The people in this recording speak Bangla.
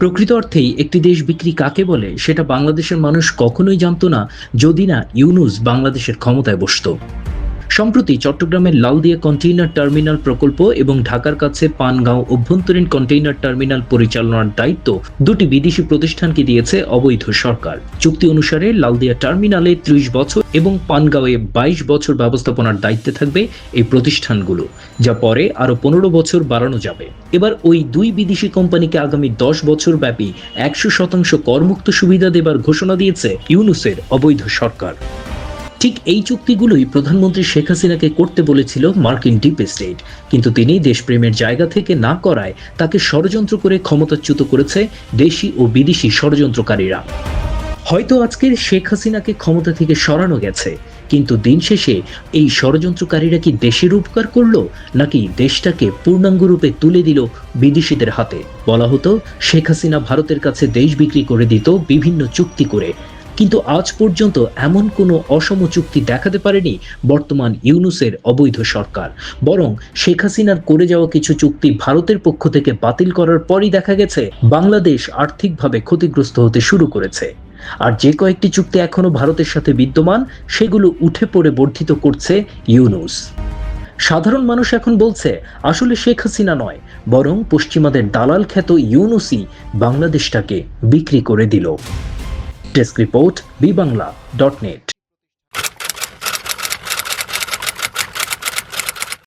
প্রকৃত অর্থেই একটি দেশ বিক্রি কাকে বলে, সেটা বাংলাদেশের মানুষ কখনোই জানতো না, যদি না ইউনুস বাংলাদেশের ক্ষমতায় বসতো। সম্প্রতি চট্টগ্রামের লালদিয়া কন্টেইনার টার্মিনাল প্রকল্প এবং ঢাকার কাছে পানগাঁও অভ্যন্তরীণ কন্টেইনার টার্মিনাল পরিচালনার দায়িত্ব দুটি বিদেশি প্রতিষ্ঠানকে দিয়েছে অবৈধ সরকার। চুক্তি অনুসারে লালদিয়া টার্মিনালে ত্রিশ বছর এবং পানগাঁওয়ে বাইশ বছর ব্যবস্থাপনার দায়িত্বে থাকবে এই প্রতিষ্ঠানগুলো, যা পরে আরও পনেরো বছর বাড়ানো যাবে। এবার ওই দুই বিদেশি কোম্পানিকে আগামী দশ বছর ব্যাপী একশো শতাংশ করমুক্ত সুবিধা দেবার ঘোষণা দিয়েছে ইউনুসের অবৈধ সরকার। ঠিক এই চুক্তিগুলোই প্রধানমন্ত্রী শেখ হাসিনাকে করতে বলেছিল মার্কিন ডিপ স্টেট। কিন্তু তিনি দেশপ্রেমের জায়গা থেকে না করায় তাকে ষড়যন্ত্র করে ক্ষমতাচ্যুত করেছে দেশি ও বিদেশি ষড়যন্ত্রকারীরা। হয়তো আজকের শেখ হাসিনাকে ক্ষমতা থেকে সরানো গেছে, কিন্তু দিন শেষে এই ষড়যন্ত্রকারীরা কি দেশের উপকার করল, নাকি দেশটাকে পূর্ণাঙ্গ রূপে তুলে দিল বিদেশিদের হাতে? বলা হতো, শেখ হাসিনা ভারতের কাছে দেশ বিক্রি করে দিত বিভিন্ন চুক্তি করে কিন্তু আজ পর্যন্ত এমন কোনো অসম চুক্তি দেখাতে পারেনি বর্তমান ইউনুসের অবৈধ সরকার। বরং শেখ হাসিনার করে যাওয়া কিছু চুক্তি ভারতের পক্ষ থেকে বাতিল করার পরই দেখা গেছে, বাংলাদেশ আর্থিকভাবে ক্ষতিগ্রস্ত হতে শুরু করেছে। আর যে কয়েকটি চুক্তি এখনও ভারতের সাথে বিদ্যমান, সেগুলো উঠে পড়ে বর্ধিত করছে ইউনুস। সাধারণ মানুষ এখন বলছে, আসলে শেখ হাসিনা নয়, বরং পশ্চিমাদের দালাল খ্যাত ইউনুসই বাংলাদেশটাকে বিক্রি করে দিল। desk report B Bangla dot net